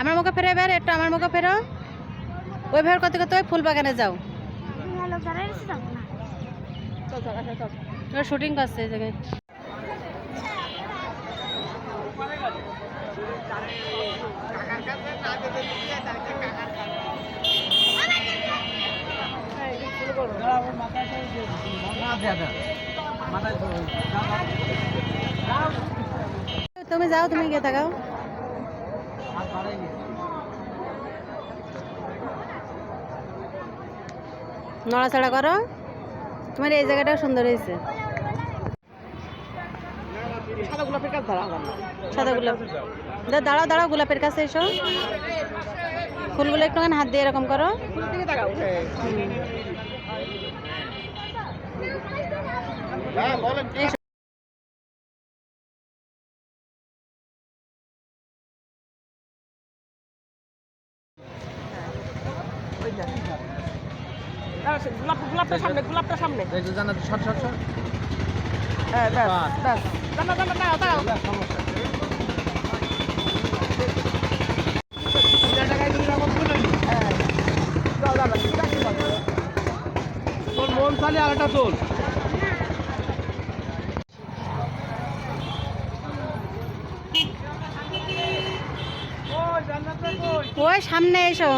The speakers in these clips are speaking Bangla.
আমার মুখে ফেরে এবার, একটু আমার মুখে ফেরো। ওই ভাবে কত কত ফুল বাগানে যাও। শুটিং করছে এই জায়গায়। তুমি যাও, তুমি গিয়ে থাকাও নড়াচড়া করো। তোমার এই জায়গাটাও সুন্দর হয়েছে। সাদা গোলাপ। দা- দাঁড়াও দাঁড়াও গোলাপের কাছে এসো। ফুলগুলো একটুখানি হাত দিয়ে এরকম করো। গোলাপটা সামনে গোলাপটা সামনে। জানা শর্ট শর্ট হ্যাঁ ব্যাস ব্যাস। হ্যাঁ দাও দাও। দাও তোর মন চালি আর একটা তোল ওই সামনে এসো।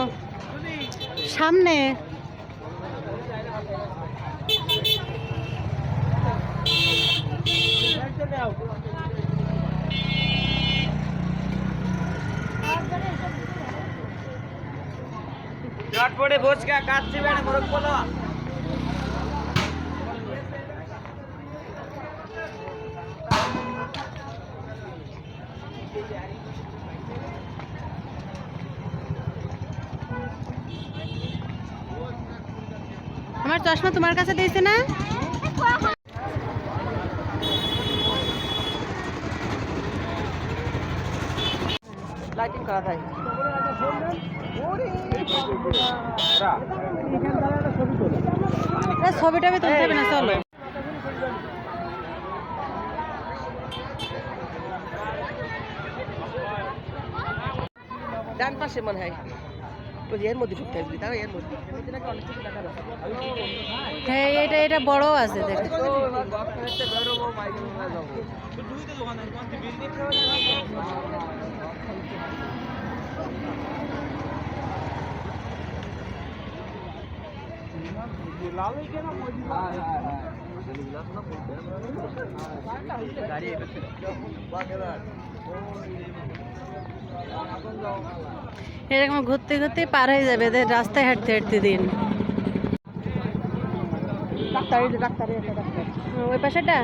সামনে। ভোজকা কাচ্ছি বেড়ে মোরগ আমার চশমা তোমার কাছে দিয়েছে না? লাইটিং করা যায় এ, ছবি টবি তুলতে হবে না চলো। ডান পাশে মনে হয়। এর মধ্যে ঢুকতে আসবি তাও এর মধ্যে। হ্যাঁ এটা এটা বড় আছে দেখ। এরকম ঘুরতে ঘুরতে পার হয়ে যাবে এদের রাস্তায় হাঁটতে হাঁটতে দিন। ওই পাশেটা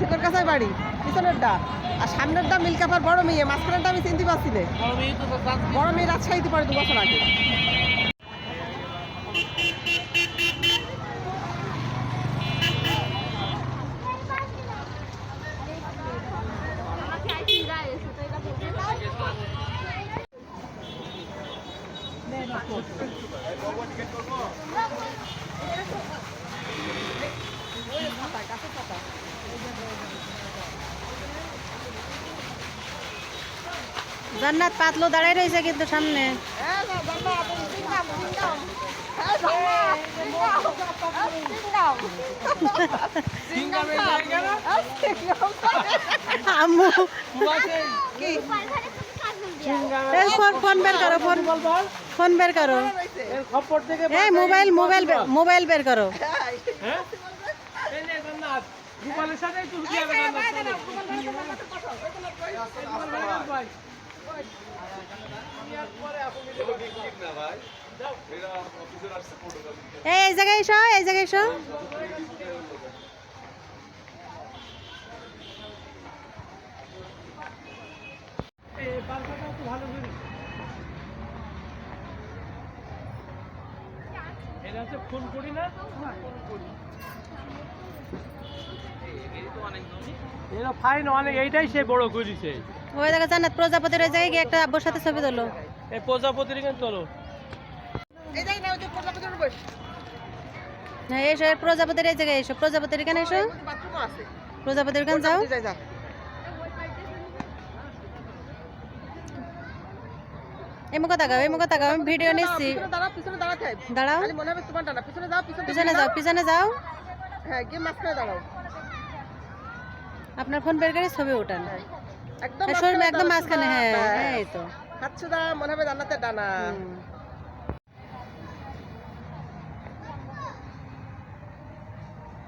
চিকন কাছাই বাড়ি পিছনেরটা আর মিল্কাপার বড় মেয়ে মাঝখানটা আমি চিনতে পারছি না। বড় মেয়ে রাজশাহীতে পড়ে দু বছর আগে। জান্নাত পাতলো দাঁড়াই রয়েছে কিন্তু সামনে। আম্মু। ফোন বের করো, ফোন। ফোন বের করো। এই মোবাইল মোবাইল মোবাইল বের করো। সাথে এই জায়গায় এই জায়গায় ফোন করি না ফোন এরা ফাইন অনেক, এইটাই সে বড় গুজি সেই ওই দেখা জান্নাত প্রজাপতির ওই জায়গায় গিয়ে একটা আব্বুর সাথে ছবি তোলো। এই প্রজাপতির কেন না এসো প্রজাপতির এই জায়গায় এসো। প্রজাপতির কেন এসো। প্রজাপতির কেন যাও। এই মুখ তাকাও এই আমি ভিডিও নিচ্ছি। দাঁড়াও। পিছনে যাও পিছনে যাও। আপনার ফোন বের করে ছবি ওঠান একদম হ্যাঁ, একদম মাঝখানে হ্যাঁ হ্যাঁ এই তো। হাত মনে হবে জান্নাতের ডানা। হুম।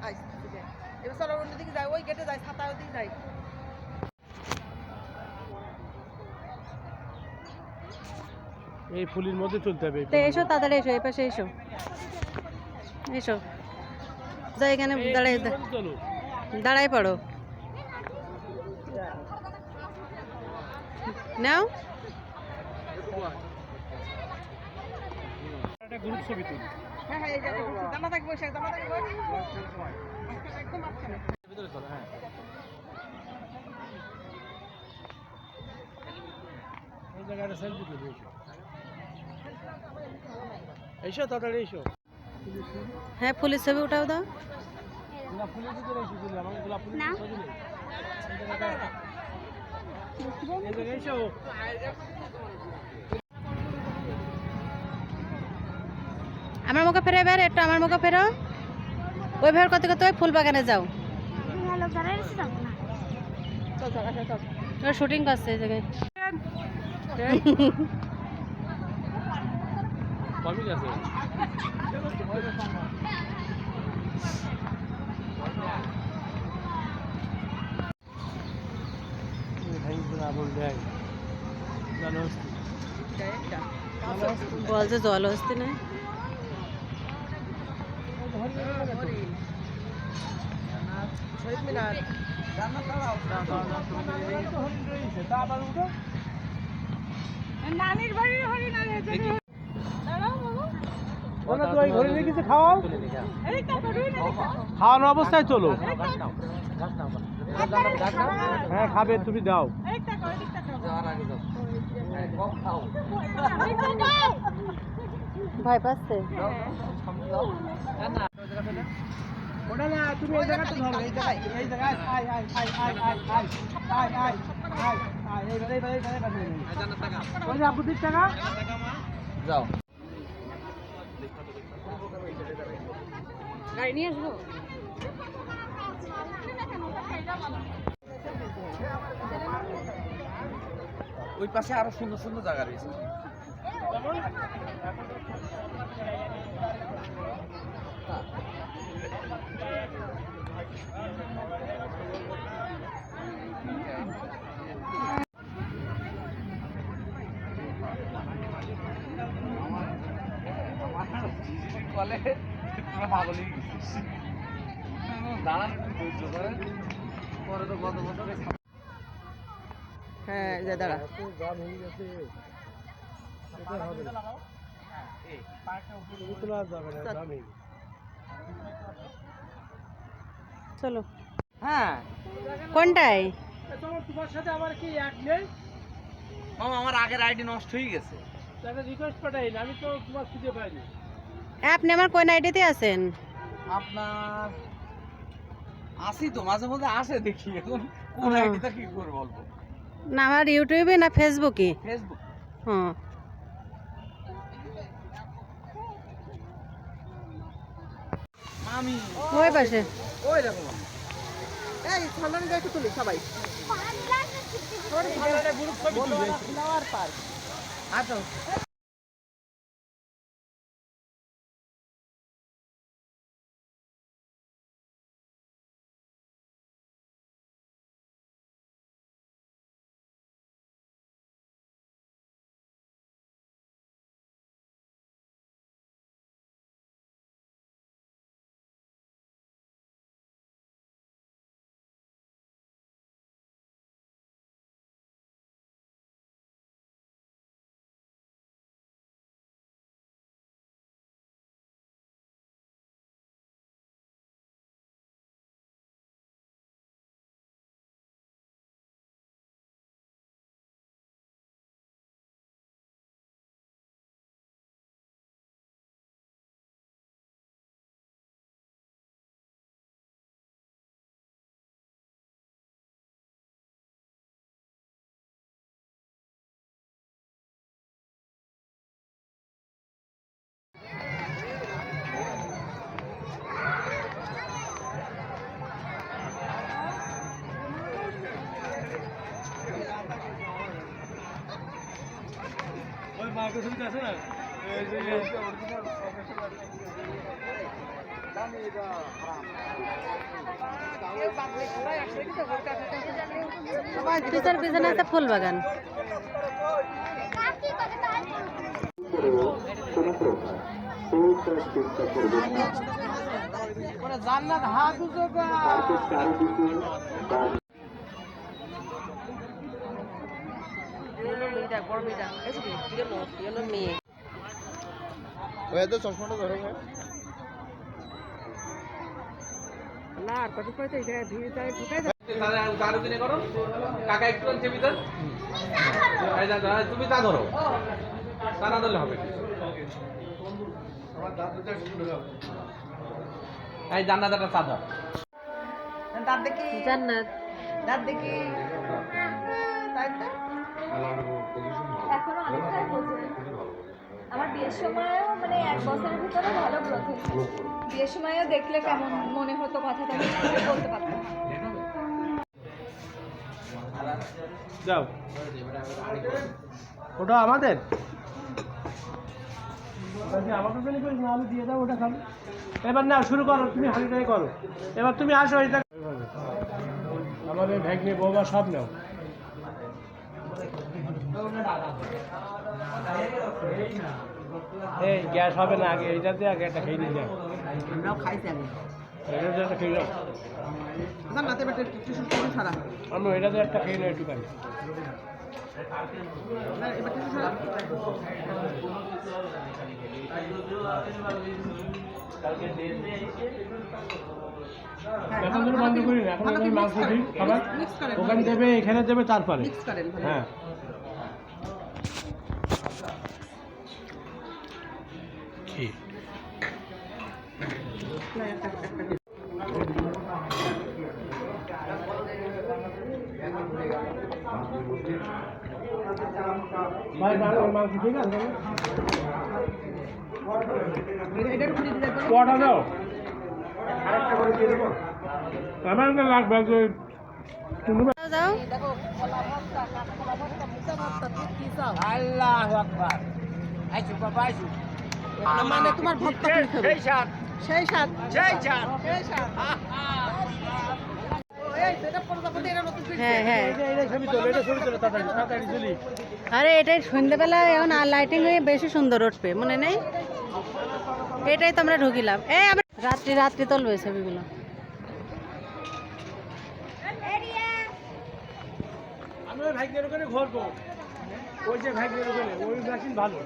আই, ঠিক আছে। এবার চলো অন্যদিকে যাই ওই গেটে যাই ছাতা ওদিকে যাই। এই ফুলের মধ্যে চলতে হবে তো এসো তাড়াতাড়ি এসো এই পাশে এসো। এসো। যাই এখানে দাঁড়াই চলো। দাঁড়াই পড়ো নাও একটা গ্রুপ ছবি তুলি হ্যাঁ হ্যাঁ এই যে জান্নাত থাকবে বসে জান্নাত থাকবে বসে। মাঝখানে, একদম মাঝখানে ভিতরে চলো হ্যাঁ এই জায়গাটা সেলফি তুলি। এসো তাড়াতাড়ি এসো। হ্যাঁ ফুলের ছবি উঠাও দাও। গোলাপ ফুলের ভিতরে এসো আমাকে গোলাপ ফুলের ছবি নেই এই জায়গাটা এই জায়গায় এসো আমার মুখে ফেরে এবার, একটু আমার মুখে ফেরো ওই ভাবে কত কত ফুল বাগানে যাও। শুটিং করছে এই জায়গায় যাই একটা বলছে জল না খাওয়ানো অবস্থায় চলো। হ্যাঁ খাবে তুমি দাও। ভয় পাচ্ছে তুমি এই জায়গাটা ধরো জায়গায় এই জায়গায় আয় আয় আয় টাকা যাও গাড়ি নিয়ে আসব? ওই পাশে আরও সুন্দর সুন্দর জায়গা রয়েছে। বলে দাঁড়ান পরে তো কত বছর হ্যাঁ যে দাঁড়া। চলো। হ্যাঁ। কোনটাই? তোমার তোমার সাথে আমার কি এক নেই? মামা আমার আগের আইডি নষ্ট হয়ে গেছে। তাহলে রিকোয়েস্ট পাঠাই না আমি তো তোমার খুঁজে পাইনি। আপনি আমার কোন আইডিতে আছেন? আপনার আসি তো মাঝে মধ্যে আসে দেখি এখন। কোন। আইডিটা কি করে বলব? না আমার ইউটিউবে না ফেসবুকে? ফেসবুক। হ্যাঁ। ওই পাশে। ওই এই তুলি সবাই। পার্ক। ছবিটা আছে না ফুল জান্নাত হাত কর। বড় মেয়েটা এসে কি মেয়ে। চশমাটা ধরো না আর কত পয়সা এটা ভিড় তাই ঢুকাই চারু দিনে করো। কাকা একটু আনছে ভিতর। এই যা, যা, তুমি তা ধরো। তা না ধরলে হবে এই জান্নাতাটা চা ধর। দাঁত দেখি। জান্নাত। দাঁত দেখি। তাই তো? এখনও অনেকটাই বোঝে। আমার বিয়ের সময়ও মানে এক বছরের ভিতরে ভালো গ্রোথ হয়েছে। বিয়ের সময়ও দেখলে কেমন মনে হতো কথাটা বলতে পারতাম যাও। ওটা আমাদের? করিস না দিয়ে দাও ওটা এবার না শুরু করো তুমি হাঁড়িটাই করো। এবার তুমি আসো এটা আমাদের ভ্যাগ নিয়ে বৌবা সব নাও। এই গ্যাস হবে না আগে এইটাতে আগে একটা খেয়ে নিয়ে যাও। আমরাও খাইছি আগে এটাতে একটা খেয়ে আমি এটাতে একটা খেয়ে হ্যাঁ, এখন বন্ধ করি না এখন মাংস দিই। খাবার ওখানে দেবে এখানে দেবে তারপরে। হ্যাঁ। কটা দাও আমার লাগবে কি আল্লাহ মানে তোমার খাবে। সেই সাত। সেই সাত। সেই স্বাদ ও, এই তো, এটা প্রজাপতি, এটা নতুন ফিরছে। হ্যাঁ হ্যাঁ। এটা এটা ছবি তোলো এটা ছবি তোলো তাড়াতাড়ি তাড়াতাড়ি চলি আরে এটাই সন্ধ্যেবেলায় এখন আর লাইটিং হয়ে বেশি সুন্দর উঠবে মনে নেই? এটাই তো আমরা ঢুকিলাম। এই আমরা রাত্রি রাত্রি তুলবে ছবিগুলো। ওই ভাগ্যের ওখানে ঘুরবো। ওই যে ভাগ্যের ওখানে ওই মেশিন ভালো।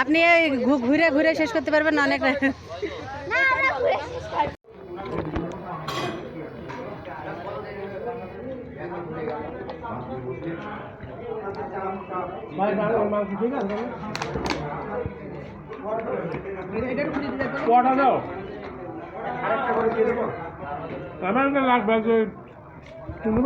আপনি এই ঘুরে ঘুরে শেষ করতে পারবেন অনেক না আমরা ঘুরে শেষ করব। ভাই ভালো মাংস ঠিক আছে এটা- এটা একটু দিয়ে দেবেন। কটা দাও আমার লাগবে তুমি